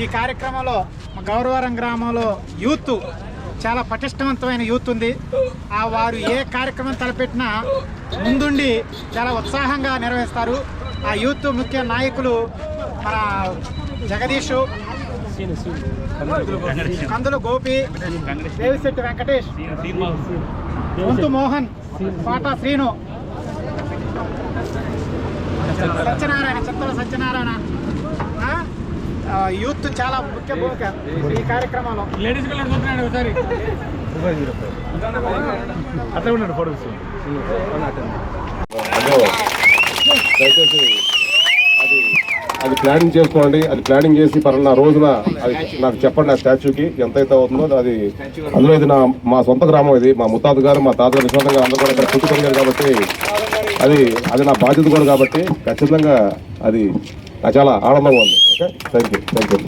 ఈ కార్యక్రమంలో మా గౌరవరం గ్రామంలో యూత్ చాలా పటిష్టవంతమైన యూత్ ఉంది. ఆ వారు ఏ కార్యక్రమం తలపెట్టినా ముందుండి చాలా ఉత్సాహంగా నిర్వహిస్తారు. ఆ యూత్ ముఖ్య నాయకులు మన జగదీష్ కందులు గోపి దేవిశెట్టి వెంకటేష్ వంతు మోహన్ పాటా శ్రీను. సత్యనారాయణ చిత్తల సత్యనారాయణ. యూత్ చాలా ముఖ్య భూమిక ఈ కార్యక్రమంలో. లేడీస్ చూస్తున్నాడు ఒకసారి. అట్లా ఉన్నాడు ఫోటోస్. దయచేసి అది ప్లానింగ్ చేసుకోండి. అది ప్లానింగ్ చేసి పలానా రోజున అది నాకు చెప్పండి ఆ స్టాచ్యూకి ఎంతైతే అవుతుందో అది అందులో ఇది నా మా సొంత గ్రామం ఇది. మా ముత్తాత గారు మా తాత నిశ్వంతంగా అందరూ కూడా ఇక్కడ కాబట్టి అది అది నా బాధ్యత కూడా కాబట్టి ఖచ్చితంగా అది నాకు చాలా ఆనందంగా ఉంది. Okay? Thank you thank you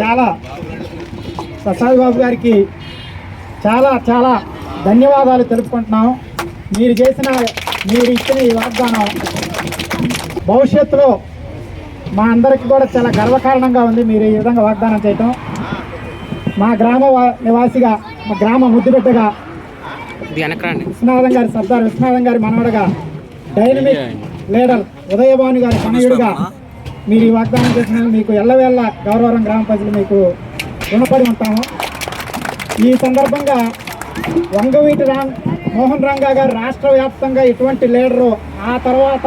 చాలా. ప్రసాద్ బాబు గారికి చాలా చాలా ధన్యవాదాలు తెలుపుకుంటున్నాం. మీరు చేసిన మీరు ఇచ్చిన ఈ వాగ్దానం భవిష్యత్తులో మా అందరికీ కూడా చాలా గర్వకారణంగా ఉంది. మీరు ఈ విధంగా వాగ్దానం చేయటం. మా గ్రామ నివాసిగా మా గ్రామ ముద్దుబిడ్డగా విశ్వనాథం గారి సర్దార్ విశ్వనాథం గారి మనవడగా డైనమిక్ లీడర్ ఉదయభాను గారి సమయుడిగా మీరు ఈ వాగ్దానం చేసినందుకు మీకు ఎల్లవేళ్ళ గౌరవరం గ్రామ ప్రజలు మీకు రుణపడి ఉంటాము. ఈ సందర్భంగా వంగవీటి రామ్ మోహన్ రంగా గారు రాష్ట్ర వ్యాప్తంగా ఇటువంటి లీడరు ఆ తర్వాత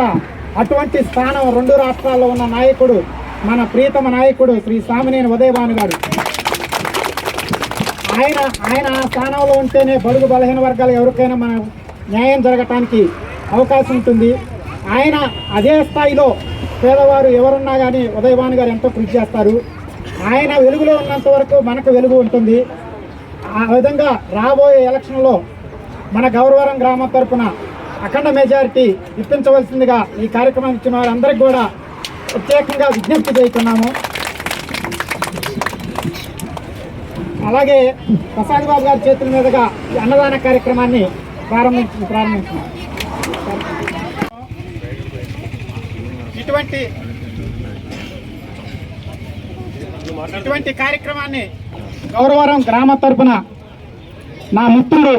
అటువంటి స్థానం రెండు రాష్ట్రాల్లో ఉన్న నాయకుడు మన ప్రీతమ నాయకుడు శ్రీ సామినేని ఉదయభాను గారు. ఆయన ఆయన ఆ స్థానంలో ఉంటేనే బడుగు బలహీన వర్గాలు ఎవరికైనా మన న్యాయం జరగటానికి అవకాశం ఉంటుంది. ఆయన అదే స్థాయిలో పేదవారు ఎవరున్నా కానీ ఉదయభాను గారు ఎంతో కృషి చేస్తారు. ఆయన వెలుగులో ఉన్నంత వరకు మనకు వెలుగు ఉంటుంది. ఆ విధంగా రాబోయే ఎలక్షన్లో మన గౌరవరం గ్రామం తరపున అఖండ మెజారిటీ ఇప్పించవలసిందిగా ఈ కార్యక్రమం ఇచ్చిన వారందరికీ కూడా ప్రత్యేకంగా విజ్ఞప్తి చేస్తున్నాము. అలాగే ప్రసాద్ బాబు గారి చేతుల మీదుగా ఈ అన్నదాన కార్యక్రమాన్ని ప్రారంభించి ప్రారంభించున్నాం ఇటువంటి ఇటువంటి కార్యక్రమాన్ని గౌరవరం గ్రామ తరపున నా మిత్రుడు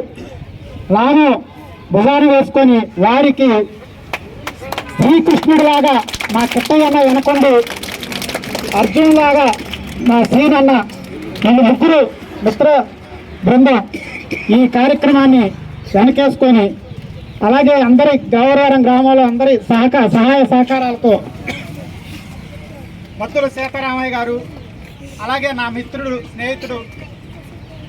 రాము భుజాన్ని వేసుకొని వారికి శ్రీకృష్ణుడిలాగా మా కిట్టయ్యన్న వెనకొండి అర్జునులాగా మా సీనన్న నేను ముగ్గురు మిత్ర బృందం ఈ కార్యక్రమాన్ని వెనకేసుకొని అలాగే అందరి గౌరవరం గ్రామంలో అందరి సహకార సహాయ సహకారాలతో మత్తుల సీతారామయ్య గారు అలాగే నా మిత్రుడు స్నేహితుడు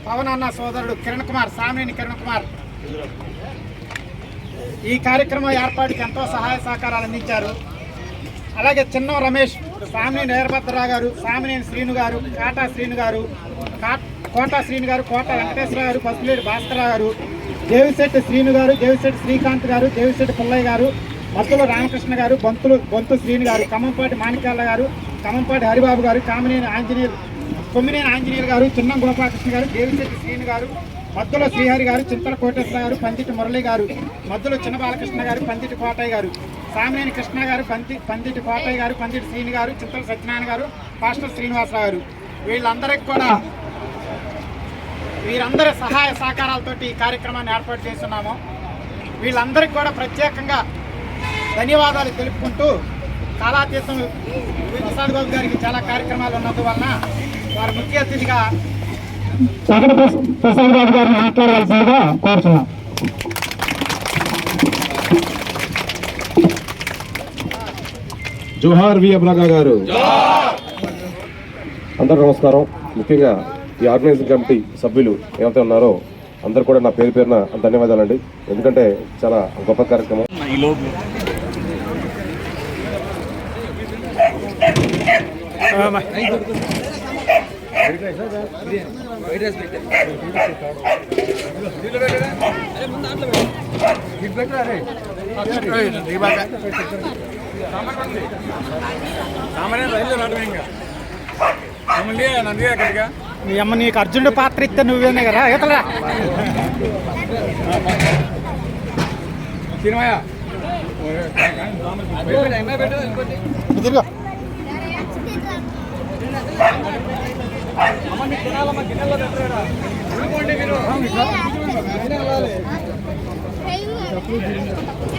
పవన్ అన్న సోదరుడు కిరణ్ కుమార్ సామినేని కిరణ్ కుమార్ ఈ కార్యక్రమం ఏర్పాటుకి ఎంతో సహాయ సహకారాలు అందించారు. అలాగే చిన్న రమేష్ స్వామినేని వీరభద్రరావు గారు స్వామినేని శ్రీను గారు కాటా శ్రీను గారు కా- కోటా శ్రీను గారు కోట వెంకటేశ్వర గారు పసుపులేటి భాస్కరరావు గారు దేవిశెట్టి శ్రీను గారు దేవిశెట్టి శ్రీకాంత్ గారు దేవిశెట్టి పుల్లయ్య గారు మత్తుల రామకృష్ణ గారు బొంతులు బొంతు శ్రీను గారు కమ్మంపాటి మాణిక్యాల గారు కమ్మంపాటి హరిబాబు గారు కామినేని ఆంజనేయులు కొమ్మినేని ఆంజనేయులు గారు చిన్నం గోపాలకృష్ణ గారు దేవిశెట్టి శ్రీను గారు మద్దుల శ్రీహరి గారు చింతల కోటేశ్వర గారు పందిటి మురళి గారు మద్దుల చిన్న బాలకృష్ణ గారు పందిటి కోటయ్య గారు సామినేని కృష్ణ గారు పంది పందిటి కోటయ్య గారు పందిటి శ్రీని గారు చింతల సత్యనారాయణ గారు పాస్టర్ శ్రీనివాసరావు గారు. వీళ్ళందరికీ కూడా వీరందరి సహాయ సహకారాలతోటి ఈ కార్యక్రమాన్ని ఏర్పాటు చేస్తున్నాము. వీళ్ళందరికీ కూడా ప్రత్యేకంగా ధన్యవాదాలు తెలుపుకుంటూ కాలాతీతం ప్రసాద్ బాబు గారికి చాలా కార్యక్రమాలు ఉన్నందువలన వారి ముఖ్య అతిథిగా సగడ ప్రసాద్ బాబు గారిని మాట్లాడవలసిందిగా కోరుతున్నాం జోహార్ వి అబ్లాగా గారు. అందరూ నమస్కారం. ముఖ్యంగా ఈ ఆర్గనైజింగ్ కమిటీ సభ్యులు ఎవరైతే ఉన్నారో అందరు కూడా నా పేరు పేరున ధన్యవాదాలండి. ఎందుకంటే చాలా గొప్ప కార్యక్రమం. ఈ నందిగా గట్టిగా మీ అమ్మ నీకు అర్జునుడి పాత్ర ఇస్తే నువ్వేనే కదా ఇతలరా తిరుగు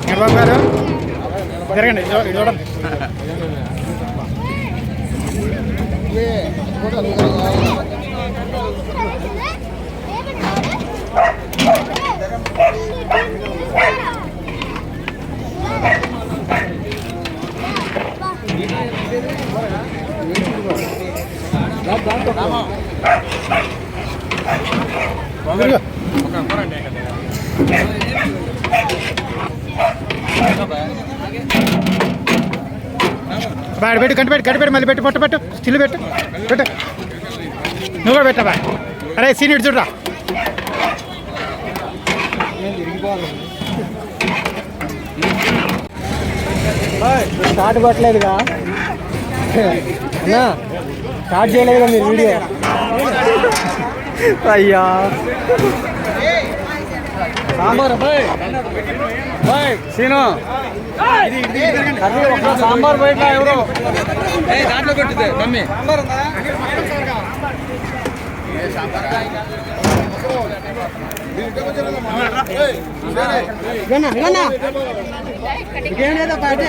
చంద్రబాబు గారు జరగండి. ఇదో- ఇది తిరుగు బాడు పెట్టు కంటి పెట్టు కంటి పెట్టు మళ్ళీ పెట్టు పొట్ట పెట్టు స్టిల్ పెట్టు పెట్టు. నువ్వు కూడా పెట్టా బా అరే సీనియర్ చూడరా. స్టార్ట్ కొట్టలేదుగా. అన్నా స్టార్ట్ చేయలేదుగా మీరు వీడియో. అయ్యా. Sambar boy boy Seenu. Sambar బయట ఎవరు. దాంట్లో కొట్టితే మమ్మీ. ఇంకేం లేదా పాటే?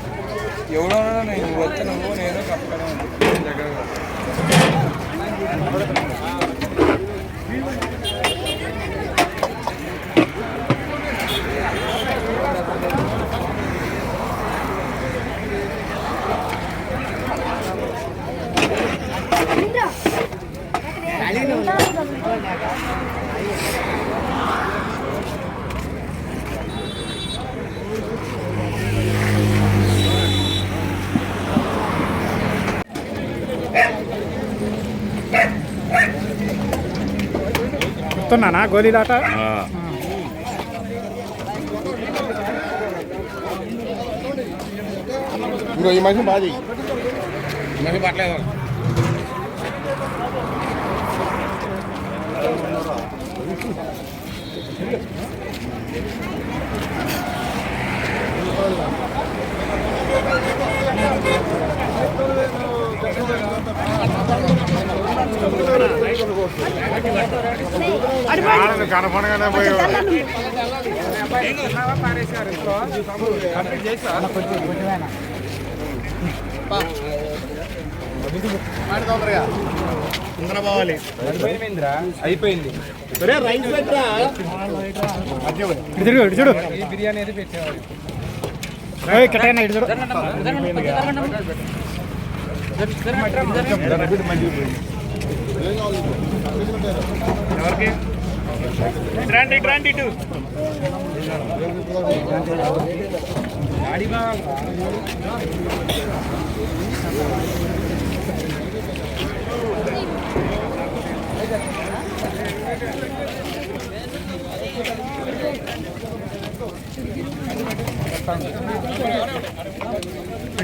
ఎవడో నేను వచ్చి నువ్వు నేను కప్పడం దగ్గర చెప్తున్నానా గోళీలాట ఇంకో ఈ మనిషి బాధ కనపడగానే పోయి అయిపోయింది చూడు ఈ బిర్యానీ అయితే పెట్టేవాడు ఏయ్, కిట్టయ్యన్న, ఇటు చూడు రండి ఇటు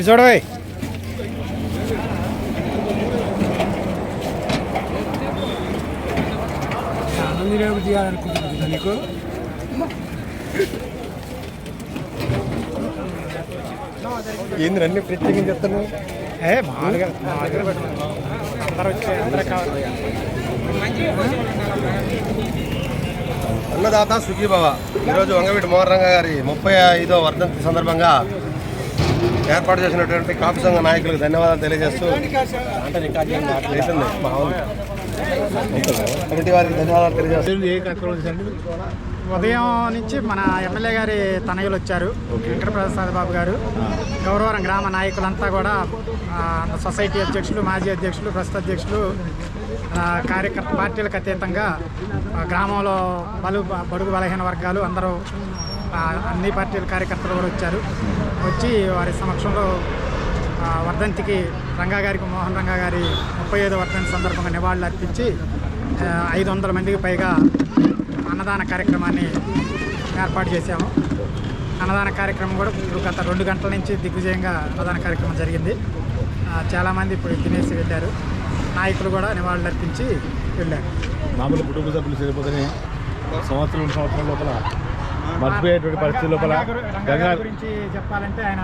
చూడవే ఇటు చూడవే నీకు ఏంది అన్ని ప్రత్యేకించి చెప్తాను ఏ మామూలుగా. అందరూ వచ్చి అందరూ కావాలి అన్నదాత సుఖీభవ ఈరోజు వంగవీటి మోహన్ గారి ముప్పై ఐదో వర్ధంతి సందర్భంగా ఏర్పాటు చేసినటువంటి కాపు సంఘ నాయకులకు ధన్యవాదాలు తెలియజేస్తూ అంటే అవును. కమిటీ వారికి ధన్యవాదాలు తెలియజేస్తాను ఉదయం నుంచి మన ఎమ్మెల్యే గారి తనయులు వచ్చారు. వెంకటప్రసాద్ బాబు గారు. గౌరవరం గ్రామ నాయకులంతా కూడా సొసైటీ అధ్యక్షులు మాజీ అధ్యక్షులు ప్రస్తుత అధ్యక్షులు కార్యకర్త పార్టీలకు అతీతంగా గ్రామంలో బలు బడుగు బలహీన వర్గాలు అందరూ అన్ని పార్టీల కార్యకర్తలు కూడా వచ్చారు. వచ్చి వారి సమక్షంలో వర్ధంతికి రంగా గారికి మోహన్ రంగా గారి ముప్పై ఐదో వర్ధంతి సందర్భంగా నివాళులు అర్పించి ఐదు వందల మందికి పైగా అన్నదాన కార్యక్రమాన్ని ఏర్పాటు చేశాము. అన్నదాన కార్యక్రమం కూడా ఇప్పుడు గత రెండు గంటల నుంచి దిగ్విజయంగా అన్నదాన కార్యక్రమం జరిగింది. చాలామంది ఇప్పుడు తినేసి వెళ్ళారు. నాయకులు కూడా నివాళులు అర్పించి వెళ్ళారు. మామూలు కుటుంబ సభ్యులు చనిపోతేనే సంవత్సరం సంవత్సరం లోపల మర్చిపోయేటువంటి పరిస్థితి లోపల గురించి చెప్పాలంటే ఆయన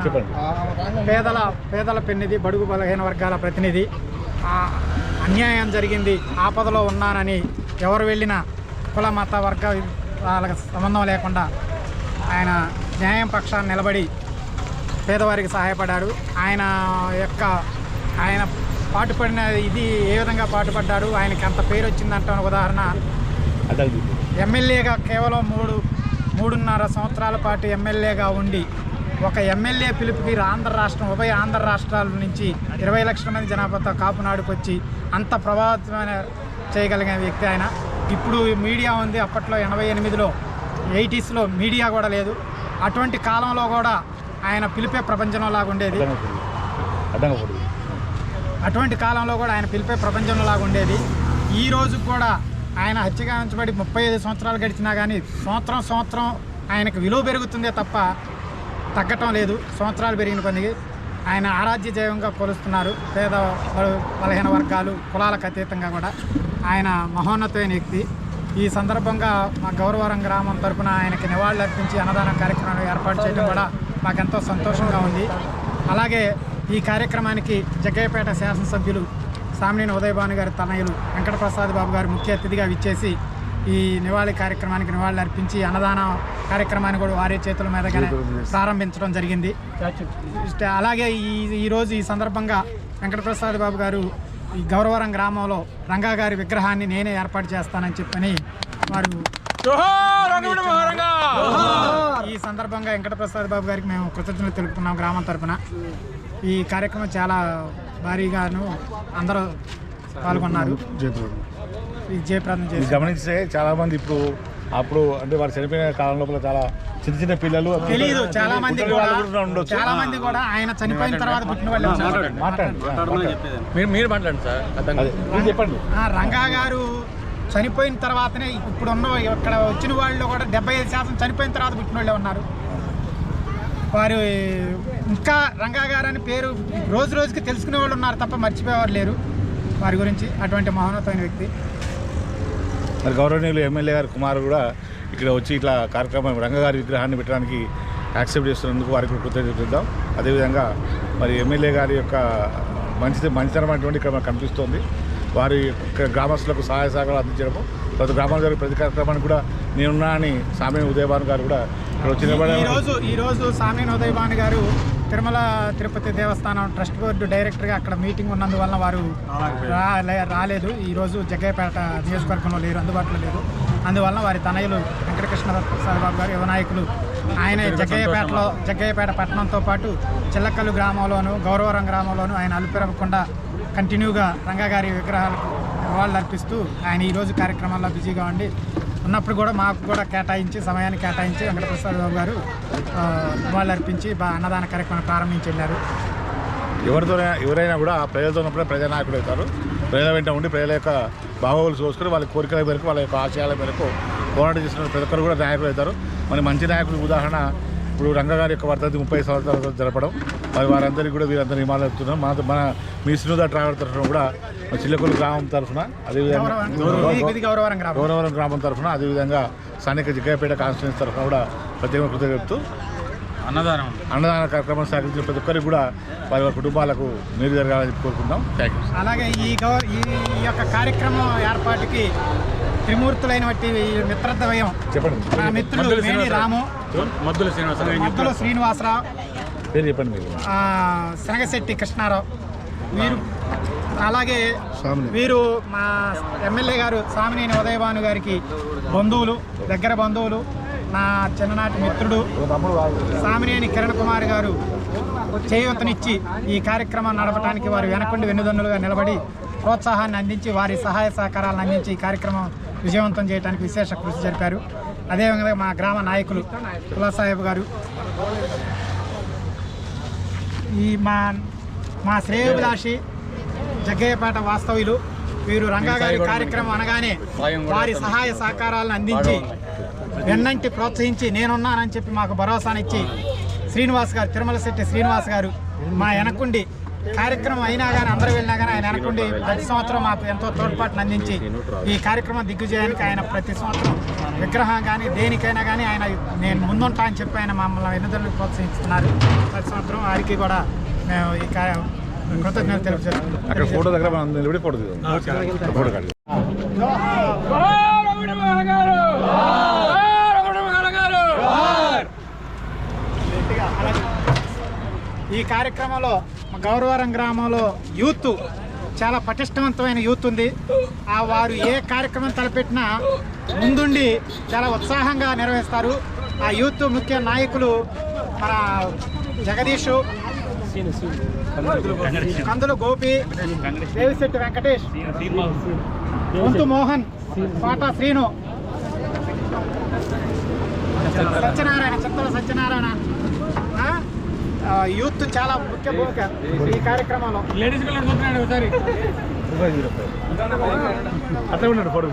పేదల పేదల పెన్నిధి బడుగు బలహీన వర్గాల ప్రతినిధి. అన్యాయం జరిగింది. ఆపదలో ఉన్నానని ఎవరు వెళ్ళినా కుల మత వర్గ వాళ్ళకి సంబంధం లేకుండా ఆయన న్యాయం పక్షాన్ని నిలబడి పేదవారికి సహాయపడ్డారు ఆయన యొక్క ఆయన పాటుపడిన ఇది ఏ విధంగా పాటుపడ్డాడు? ఆయనకి అంత పేరు వచ్చిందంటే ఉదాహరణ. ఎమ్మెల్యేగా కేవలం మూడు మూడున్నర సంవత్సరాల పాటు ఎమ్మెల్యేగా ఉండి ఒక ఎమ్మెల్యే పిలుపుకి ఆంధ్ర రాష్ట్రం ఉభయ ఆంధ్ర రాష్ట్రాల నుంచి ఇరవై లక్షల మంది జనాభాతో కాపునాడుకు వచ్చి అంత ప్రభావితమైన చేయగలిగిన వ్యక్తి ఆయన. ఇప్పుడు మీడియా ఉంది అప్పట్లో ఎనభై ఎనిమిదిలో ఎయిటీస్లో మీడియా కూడా లేదు. అటువంటి కాలంలో కూడా ఆయన పిలిపే ప్రపంచంలో లాగా ఉండేది అటువంటి కాలంలో కూడా ఆయన పిలిపే ప్రపంచంలాగా ఉండేది. ఈ రోజు కూడా ఆయన హత్యగాంచబడి ముప్పై ఐదు సంవత్సరాలు గడిచినా కానీ సంవత్సరం సంవత్సరం ఆయనకు విలువ పెరుగుతుందే తప్ప తగ్గటం లేదు. సంవత్సరాలు పెరిగిన కొద్దికి ఆయన ఆరాధ్య దైవంగా కొలుస్తున్నారు. పేద బలహీన వర్గాలు కులాలకు అతీతంగా కూడా ఆయన మహోన్నతమైన వ్యక్తి. ఈ సందర్భంగా మా గౌరవరం గ్రామం తరపున ఆయనకి నివాళులు అర్పించి అన్నదాన కార్యక్రమం ఏర్పాటు చేయడం కూడా మాకెంతో సంతోషంగా ఉంది. అలాగే ఈ కార్యక్రమానికి జగ్గయ్యపేట శాసనసభ్యులు సామినేని ఉదయభాను గారి తనయులు వెంకటప్రసాద్ బాబు గారు ముఖ్య అతిథిగా విచ్చేసి ఈ నివాళి కార్యక్రమానికి నివాళులు అర్పించి అన్నదానం కార్యక్రమాన్ని కూడా వారి చేతుల మీదగానే ప్రారంభించడం జరిగింది. అలాగే ఈ ఈరోజు ఈ సందర్భంగా వెంకటప్రసాద్ బాబు గారు ఈ గౌరవరం గ్రామంలో రంగా గారి విగ్రహాన్ని నేనే ఏర్పాటు చేస్తానని చెప్పని వారు ఈ సందర్భంగా వెంకటప్రసాద్ బాబు గారికి మేము కృతజ్ఞతలు తెలుపుతున్నాం గ్రామం తరపున. ఈ కార్యక్రమం చాలా భారీగాను అందరూ పాల్గొన్నారు. ఈ జయప్రదం గమనిస్తే చాలా మంది ఇప్పుడు అప్పుడు అంటే వారు చనిపోయిన కాలం లోపల చాలా చిన్న చిన్న పిల్లలు తెలియదు చాలా మంది ఉండొచ్చు చాలా మంది కూడా ఆయన చనిపోయిన తర్వాత పుట్టిన వాళ్ళు ఉన్నారు. మాట్లాడండి మీరు మీరు మాట్లాడండి సార్. మీరు చెప్పండి. ఆ రంగా గారు చనిపోయిన తర్వాతనే ఇప్పుడు ఉన్న ఇక్కడ వచ్చిన వాళ్ళు కూడా డెబ్బై ఐదు శాతం చనిపోయిన తర్వాత పుట్టిన వాళ్ళే ఉన్నారు. వారు ఇంకా రంగా గారు అని పేరు రోజు రోజుకి తెలుసుకునే వాళ్ళు ఉన్నారు తప్ప మర్చిపోయేవారు లేరు. వారి గురించి అటువంటి మహోన్నతమైన వ్యక్తి. మరి గౌరవనీయులు ఎమ్మెల్యే గారు కుమారు కూడా ఇక్కడ వచ్చి ఇట్లా కార్యక్రమం రంగగారి విగ్రహాన్ని పెట్టడానికి యాక్సెప్ట్ చేస్తున్నందుకు వారికి కృతజ్ఞత కృతజ్ఞతలు అదేవిధంగా మరి ఎమ్మెల్యే గారి యొక్క మంచి మంచితనం అటువంటి ఇక్కడ మనకు కనిపిస్తోంది. వారి యొక్క గ్రామస్తులకు సహాయ సహకారాలు అందించడము. ప్రతి గ్రామాల్లో జరిగే ప్రతి కార్యక్రమానికి కూడా నేనున్నా అని సామి ఉదయభాను గారు కూడా ఇక్కడ వచ్చి నిలబడే ఈరోజు ఈరోజు సామీన్ ఉదయభాను గారు తిరుమల తిరుపతి దేవస్థానం ట్రస్ట్ బోర్డు డైరెక్టర్గా అక్కడ మీటింగ్ ఉన్నందువలన వారు రాలే- రాలేదు. ఈ రోజు జగ్గయ్యపేట నియోజకవర్గంలో లేరు అందుబాటులో లేరు అందువలన వారి తనయులు వెంకటకృష్ణ ప్రసాద్ బాబు గారు యువ నాయకులు ఆయన జగ్గయ్యపేటలో జగ్గయ్యపేట పట్టణంతో పాటు చిల్లకల్లు గ్రామంలోను గౌరవరం గ్రామంలోను ఆయన అలుపెరగకుండా కంటిన్యూగా రంగగారి విగ్రహాలకు నివాళులు అర్పిస్తూ ఆయన ఈరోజు కార్యక్రమాల్లో బిజీగా ఉండి ఉన్నప్పుడు కూడా మాకు కూడా కేటాయించి సమయాన్ని కేటాయించి వెంకటప్రసాద్ బాబు గారు నివాళులర్పించి అర్పించి బా అన్నదాన కార్యక్రమం ప్రారంభించి వెళ్ళారు. ఎవరితో ఎవరైనా కూడా ఆ ప్రజలతో ఉన్నప్పుడే ప్రజానాయకుడు అవుతారు. ప్రజల వెంట ఉండి ప్రజల యొక్క భాగోగులు చూసుకుని వాళ్ళ కోరికల మేరకు వాళ్ళ యొక్క ఆశయాల మేరకు పోరాటం చేసిన ప్రతి ఒక్కరు కూడా నాయకులు అవుతారు. మరి మంచి నాయకుడి ఉదాహరణ ఇప్పుడు రంగగారి యొక్క వర్ధంతి ముప్పై సంవత్సరాల జరపడం. మరి వారందరికీ కూడా వీరందరూ నిమాలు చెప్తున్నాం మన మన మీ శ్రీనుద ట్రావెల్ తరఫున కూడా మన చిల్లకూరు గ్రామం తరఫున అదేవిధంగా గౌరవరం గ్రామం. గౌరవరం గ్రామం తరఫున అదేవిధంగా స్థానిక జిగ్గపేట కాన్స్టిట్యూన్స్ తరఫున కూడా ప్రత్యేక కృతజ్ఞత చెప్తూ అన్నదానం. అన్నదాన కార్యక్రమం సాగించిన ప్రతి ఒక్కరికి కూడా వారి వారి కుటుంబాలకు మేలు జరగాలని కోరుకుంటాం థ్యాంక్ యూ అలాగే ఈ గౌ ఈ ఈ యొక్క కార్యక్రమం ఏర్పాటుకి త్రిమూర్తులైన మిత్రద్వయం. చెప్పండి. నా మిత్రులు మేని రాము మద్దుల శ్రీనివాసరావు మద్దుల శ్రీనివాసరావు పేరు చెప్పండి మీరు. శనగశెట్టి కృష్ణారావు. వీరు అలాగే. వీరు మా ఎమ్మెల్యే గారు సామినేని ఉదయభాను గారికి బంధువులు దగ్గర బంధువులు నా చిన్ననాటి మిత్రుడు సామినేని కిరణ్ కుమార్ గారు చేయూతనిచ్చి ఈ కార్యక్రమం నడపడానికి వారు వెనకుండి వెన్నుదన్నులుగా నిలబడి ప్రోత్సాహాన్ని అందించి వారి సహాయ సహకారాలను అందించి ఈ కార్యక్రమం విజయవంతం చేయడానికి విశేష కృషి జరిపారు. అదేవిధంగా మా గ్రామ నాయకులు కులా సాహెబ్ గారు. ఈ మా మా శ్రేయోభిలాషి జగ్గయ్యపేట వాస్తవ్యులు వీరు రంగా గారి కార్యక్రమం అనగానే వారి సహాయ సహకారాలను అందించి వెన్నంటి ప్రోత్సహించి నేనున్నానని చెప్పి మాకు భరోసానిచ్చి శ్రీనివాస్ గారు తిరుమల శెట్టి శ్రీనివాస్ గారు మా వెనకుండి కార్యక్రమం అయినా కానీ అందరూ వెళ్ళినా కానీ ఆయన వెనకుండి ప్రతి సంవత్సరం మాకు ఎంతో తోడ్పాటును అందించి ఈ కార్యక్రమం దిగ్విజయానికి ఆయన ప్రతి సంవత్సరం విగ్రహం కానీ దేనికైనా కానీ ఆయన నేను ముందుంటా అని చెప్పి ఆయన మమ్మల్ని వెన్నుదలకు ప్రోత్సహిస్తున్నారు ప్రతి సంవత్సరం వారికి కూడా మేము ఈ కార్య కృతజ్ఞతలు తెలుపు అక్కడ ఫోటో దగ్గర మనం నిలబడి ఫోటో దిగుదాం ఫోటో కాదు ఈ కార్యక్రమంలో గౌరవరం గ్రామంలో యూత్ చాలా పటిష్టవంతమైన యూత్ ఉంది. ఆ వారు ఏ కార్యక్రమం తలపెట్టినా ముందుండి చాలా ఉత్సాహంగా నిర్వహిస్తారు. ఆ యూత్ ముఖ్య నాయకులు మన జగదీష్ కందుల గోపి దేవిశెట్టి వెంకటేష్ ముందు మోహన్ కోట శ్రీను. సత్యనారాయణ చిత్తల సత్యనారాయణ. యూత్ చాలా ముఖ్య భూమిక ఈ కార్యక్రమంలో. లేడీస్ కలర్ చూస్తున్నాడు ఒకసారి. అట్లా ఉన్నాడు ఫోటో